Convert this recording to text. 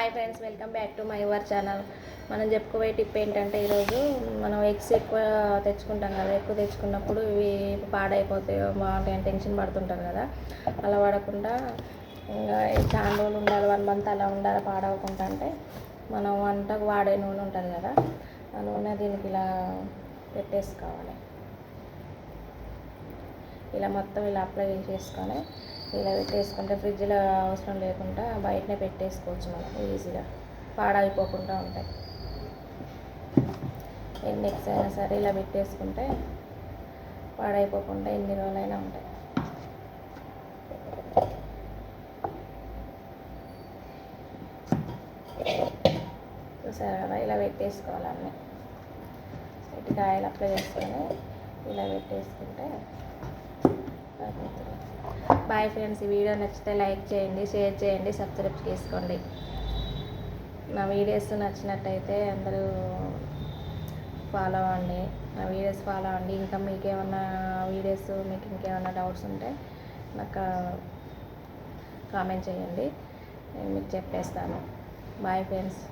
Hi friends welcome back to my your channel మనం చెప్పుకోబోయే tip ఏంటంటే ఈరోజు మనం ఎగ్స్ ఎక్కువ తెచ్చుకుంటాం కదా ఎక్కువ తెచ్చుకున్నప్పుడు ఇవి పాడైపోతాయో బాగుంటాయని టెన్షన్ పడుతుంటారు కదా. అలా పడకుండా ఇంకా చాలా రోజులు ఉండాలి వన్ మంత్ అలా ఉండాలి పాడవకుండా అంటే మనం వంటకు వాడే నూనె ఉంటుంది కదా ఆ నూనె దీనికి ఇలా పెట్టేసుకోవాలి. ఇలా మొత్తం ఇలా అప్లై చేసేసుకొని ఇలా పెట్టేసుకుంటే ఫ్రిడ్జ్లో అవసరం లేకుండా బయటనే పెట్టేసుకోవచ్చు మనం ఈజీగా పాడైపోకుండా ఉంటాయి. ఎన్ని ఎగ్స్ అయినా సరే ఇలా పెట్టేసుకుంటే పాడైపోకుండా ఎన్ని రోజులైనా ఉంటాయి. చూసారు కదా ఇలా పెట్టేసుకోవాలన్నీ ఇటు కాయలు అప్లై చేసుకొని ఇలా పెట్టేసుకుంటే బాయ్ ఫ్రెండ్స్ ఈ వీడియో నచ్చితే లైక్ చేయండి షేర్ చేయండి సబ్స్క్రైబ్ చేసుకోండి. నా వీడియోస్ నచ్చినట్టయితే అందరూ ఫాలో అవ్వండి. నా వీడియోస్ ఫాలో అవ్వండి. ఇంకా మీకేమన్నా వీడియోస్ మీకు ఇంకేమన్నా డౌట్స్ ఉంటే నాకు కామెంట్ చేయండి. నేను మీకు చెప్పేస్తాను. Bye friends.